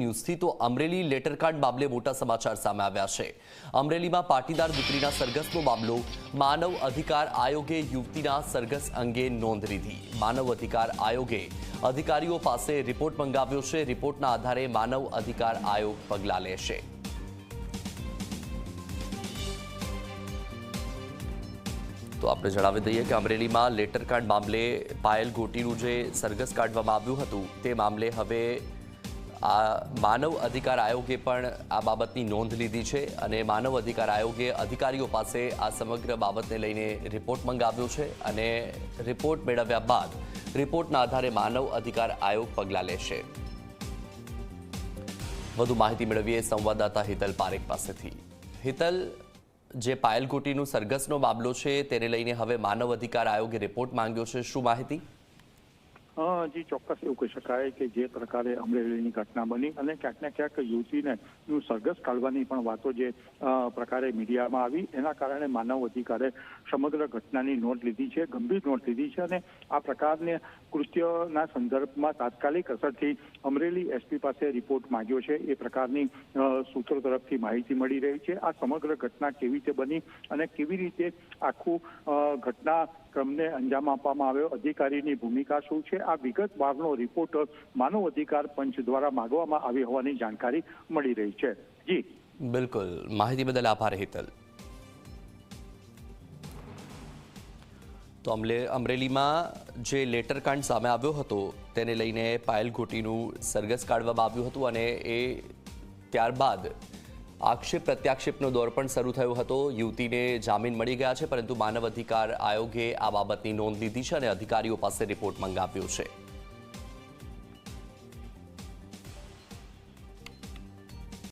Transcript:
ન્યૂઝથી તો અમરેલી લેટરકાર્ડ મામલે મોટા સમાચાર સામે આવ્યા છે. અમરેલીમાં પાટીદાર દીકરીના સરઘસનો મામલો. માનવ અધિકાર આયોગે યુવતીના સરઘસ અંગે નોંધ લીધી. માનવ અધિકાર આયોગે અધિકારીઓ પાસે રિપોર્ટ મંગાવ્યો છે. રિપોર્ટના આધારે માનવ અધિકાર આયોગ પગલાં લેશે. તો આપણે જણાવી દઈએ કે અમરેલીમાં લેટર કાર્ડ મામલે પાયલ ગોટીનું જે સરઘસ કાઢવામાં આવ્યું હતું, તે મામલે હવે આ માનવ અધિકાર આયોગે પણ આ બાબતની નોંધ લીધી છે અને માનવ અધિકાર આયોગે અધિકારીઓ પાસે આ સમગ્ર બાબતને લઈને રિપોર્ટ મંગાવ્યો છે અને રિપોર્ટ મેળવ્યા બાદ રિપોર્ટના આધારે માનવ અધિકાર આયોગ પગલાં લેશે. વધુ માહિતી મેળવીએ સંવાદદાતા હિતલ પારેખ પાસેથી. હિતલ, જે પાયલકોટીનું સરઘસનો મામલો છે, તેને લઈને હવે માનવ અધિકાર આયોગે રિપોર્ટ માંગ્યો છે. શું માહિતી? જી ચોક્કસ એવું કહી શકાય કે જે પ્રકારે અમરેલીની ઘટના બની અને ક્યાંક ને ક્યાંક યુવતીને નું સરઘસ કાઢવાની પણ વાતો જે પ્રકારે મીડિયામાં આવી. એના કારણે માનવ અધિકારે સમગ્ર ઘટનાની નોંધ લીધી છે, ગંભીર નોંધ લીધી છે અને આ પ્રકારને કૃત્યના સંદર્ભમાં તાત્કાલિક અસરથી અમરેલી એસપી પાસે રિપોર્ટ માંગ્યો છે. એ પ્રકારની સૂત્રો તરફથી માહિતી મળી રહી છે. આ સમગ્ર ઘટના કેવી રીતે બની અને કેવી રીતે આખું ઘટના ક્રમને અંજામ આપવામાં આવ્યો. અધિકારીની ભૂમિકા શું છે? આ વિગત વિગતવારનો રિપોર્ટ માનવ અધિકાર પંચ દ્વારા માંગવામાં આવી હોવાની જાણકારી મળી રહી છે. જી. બિલકુલ. માહિતી બદલ આભાર, હેતલ. તો અમલે, અમરેલીમાં જે લેટર કાંડ સામે આવ્યો હતો, તેને લઈને પાયલ ઘોટીનું સરઘસ કાઢવામાં આવ્યું હતું અને એ ત્યારબાદ આક્ષેપ, પ્રત્યાક્ષેપનો દોર પણ શરૂ થયો હતો. યુવતીને જામીન મળી ગયા છે, પરંતુ માનવ અધિકાર આયોગે આ બાબતની નોંધ લીધી છે અને અધિકારીઓ પાસે રિપોર્ટ મંગાવ્યો છે.